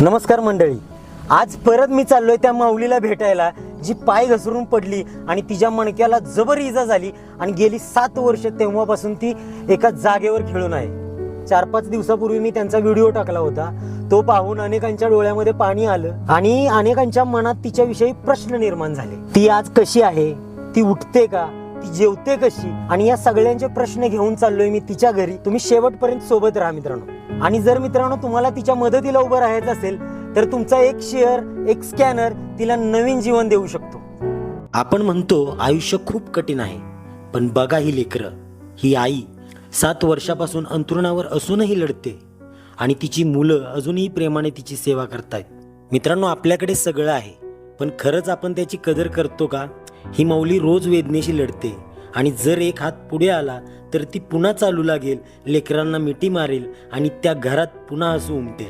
नमस्कार मंडळी. आज परत मी चाललोय त्या माऊलीला भेटायला जी पाय घसरून पडली आणि तिच्या मणक्याला जबर इजा झाली आणि गेली सात वर्ष तेव्हापासून ती एका जागेवर खेळून आहे. चार पाच दिवसापूर्वी मी त्यांचा व्हिडिओ टाकला होता. तो पाहून अनेकांच्या डोळ्यामध्ये पाणी आलं आणि अनेकांच्या मनात तिच्याविषयी प्रश्न निर्माण झाले. ती आज कशी आहे? ती उठते का? ती जेवते कशी? आणि या सगळ्यांचे प्रश्न घेऊन चाललोय मी तिच्या घरी. तुम्ही शेवटपर्यंत सोबत राहा मित्रांनो. आणि जर मित्रांनो तुम्हाला तिच्या मदतीला उभं राहायचं असेल तर तुमचा एक शेअर एक स्कॅनर तिला नवीन जीवन देऊ शकतो. आपण म्हणतो आयुष्य खूप कठीण आहे पण बघा ही लेकरं ही आई सात वर्षापासून अंतरुणावर असूनही लढते आणि तिची मुलं अजूनही प्रेमाने तिची सेवा करतायत. मित्रांनो आपल्याकडे सगळं आहे पण खरंच आपण त्याची कदर करतो का? ही माऊली रोज वेदनेशी लढते. आणि जर एक हात पुढे आला तर ती पुन्हा चालू लागेल लेकरांना मिठी मारेल आणि त्या घरात पुन्हा हसू उमटेल.